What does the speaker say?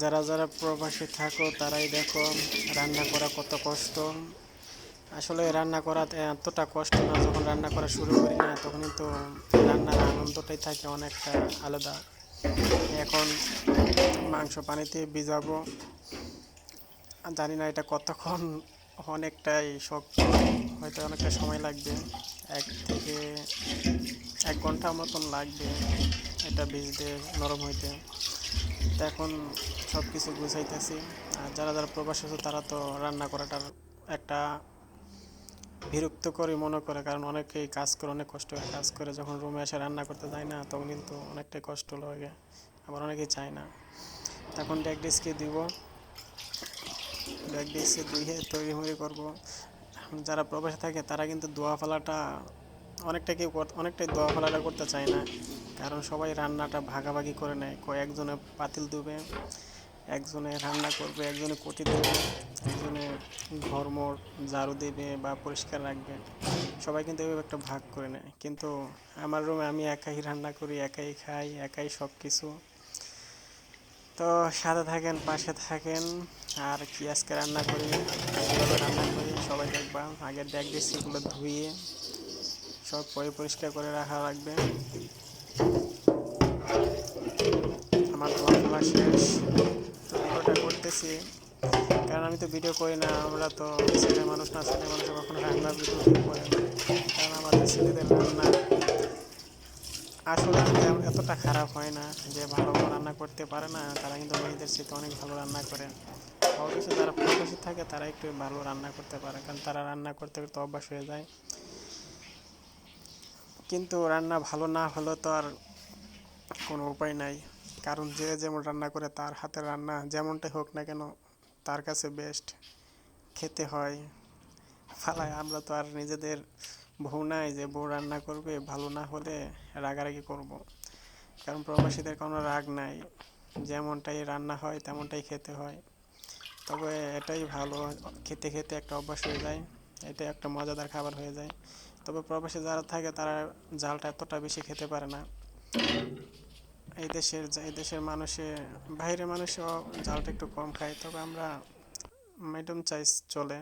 যারা যারা প্রবাসী থাকো, তারাই দেখো রান্না করা কত কষ্ট। আসলে রান্না করা এতটা কষ্ট না, যখন রান্না করা শুরু করি না তখন কিন্তু রান্নার আনন্দটাই থাকে অনেকটা আলাদা। এখন মাংস পানিতে ভিজাবো, জানি না এটা কতক্ষণ অনেকটাই শক্ত, হয়তো অনেকটা সময় লাগবে। এক থেকে এক ঘণ্টা মতন লাগবে এটা ভিজতে, নরম হইতে। তো এখন সব কিছু গুছাইতেছি। আর যারা যারা প্রবাস আছে, তারা তো রান্না করাটার একটা বিরক্ত করে মনে করে, কারণ অনেকেই কাজ করে, অনেক কষ্ট করে কাজ করে, যখন রুমে এসে রান্না করতে যায় না, তখন কিন্তু অনেকটাই কষ্ট লাগে, আবার অনেকেই চায় না। তখন ডেক ডিস্কে দিব। ডেক ডিস্কে ধুয়ে তৈরি হয়ে করব। যারা প্রবাসে থাকে, তারা কিন্তু দোয়া ফেলাটা অনেকটা কেউ কর- অনেকটাই দোয়া ফেলাটা করতে চায় না। কারণ সবাই রান্নাটা ভাগাভাগি করে নেয়। কয়েকজনে পাতিল দেবে, একজনে রান্না করবে, একজনে কটি দেবে, একজনে ঘরমোর ঝাড়ু দেবে বা পরিষ্কার রাখবে। সবাই কিন্তু এভাবে একটা ভাগ করে নেয়। কিন্তু আমার রুমে আমি একাই রান্না করি, একাই খাই, একাই সব কিছু তো সাথে থাকেন, পাশে থাকেন, আর কি আজকে রান্না করি রান্না করি, সবাই দেখবা। আগে ডেক ডিসগুলো ধুয়ে সব পরে পরিষ্কার করে রাখা লাগবে। আমার ধোয়া ফেলা শেষ। ভিডিওটা করতেছি। কারণ আমি তো ভিডিও করি না, আমরা তো ছেলে মানুষ না, ছেলে মানুষ কখনো রান্নার ভিডিও করে কারণ আমাদের ছেলেদের রান্না আসলে এতটা খারাপ হয় না যে ভালো রান্না করতে পারে না। তারা কিন্তু মেয়েদের সাথে অনেক ভালো রান্না করে। অবশ্যই যারা প্রবাসী থাকে, তারা একটু ভালো রান্না করতে পারে। কারণ তারা রান্না করতে করতে অভ্যাস হয়ে যায়। কিন্তু রান্না ভালো না হলেও তো আর কোনো উপায় নাই। কারণ যে যেমন রান্না করে তার হাতের রান্না যেমনটাই হোক না কেন তার কাছে বেস্ট খেতে হয়। ফালায় আমরা তো আর নিজেদের বউ নাই যে বউ রান্না করবে, ভালো না হলে রাগারাগি করব। কারণ প্রবাসীদের কোনো রাগ নাই। যেমনটাই রান্না হয় তেমনটাই খেতে হয়। তবে এটাই ভালো, খেতে খেতে একটা অভ্যাস হয়ে যায়। এটা একটা মজাদার খাবার হয়ে যায়। তবে প্রবাসে যারা থাকে তারা জালটা এতটা বেশি খেতে পারে না। এই দেশের এই দেশের মানুষে, বাইরের মানুষও জালটা একটু কম খায়। তবে আমরা মিডিয়াম চাইজ চলে।